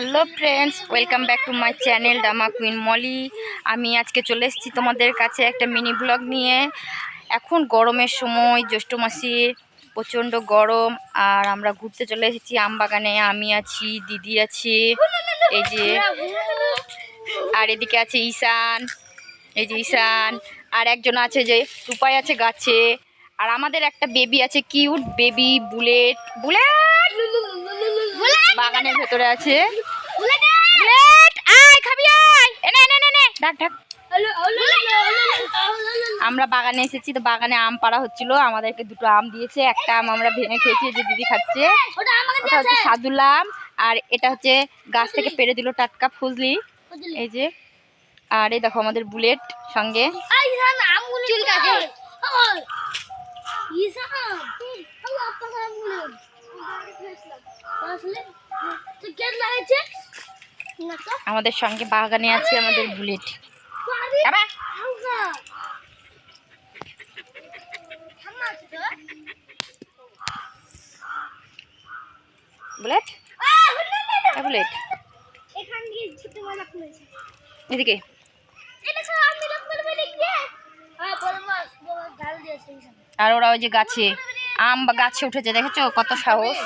Hello friends, welcome back to my channel drama queen Molly. আমি আজকে চলে এসেছি তোমাদের কাছে একটা মিনি ব্লগ নিয়ে। এখন গরমের সময়, জ্যৈষ্ঠ মাসে প্রচণ্ড গরম, আর আমরা ঘুরতে চলে এসেছি আম বাগানে। আমি আছি, দিদি আছে, এই যে, আর এদিকে আছে ঈশান, এই যে ঈশান, আর একজন আছে যে টুপাই আছে গাছে, আর আমাদের একটা বেবি আছে, কিউট বেবি, বুলেট বুলেট! বাগানের ভেতরে আছে। আমরা বাগানে এসেছি তো বাগানে আম পাড়া হচ্ছিল। আমাদেরকে দুটো আম দিয়েছে একটা আম আমরা ভেঙে খেয়েছি যে দিদি খাচ্ছে। ওটা হচ্ছে সাদুল আম আর এটা হচ্ছে গাছ থেকে পেরে দিল টাটকা ফুজলি। এই যে আর এই দেখো আমাদের বুলেট সঙ্গে। আমাদের সঙ্গে বাগানে আছে আমাদের বুলেট। বুলেট? বুলেট। এদিকে। আর ওরা ওই যে গাছে, আম বা গাছে উঠেছে, দেখেছ? কত সাহস।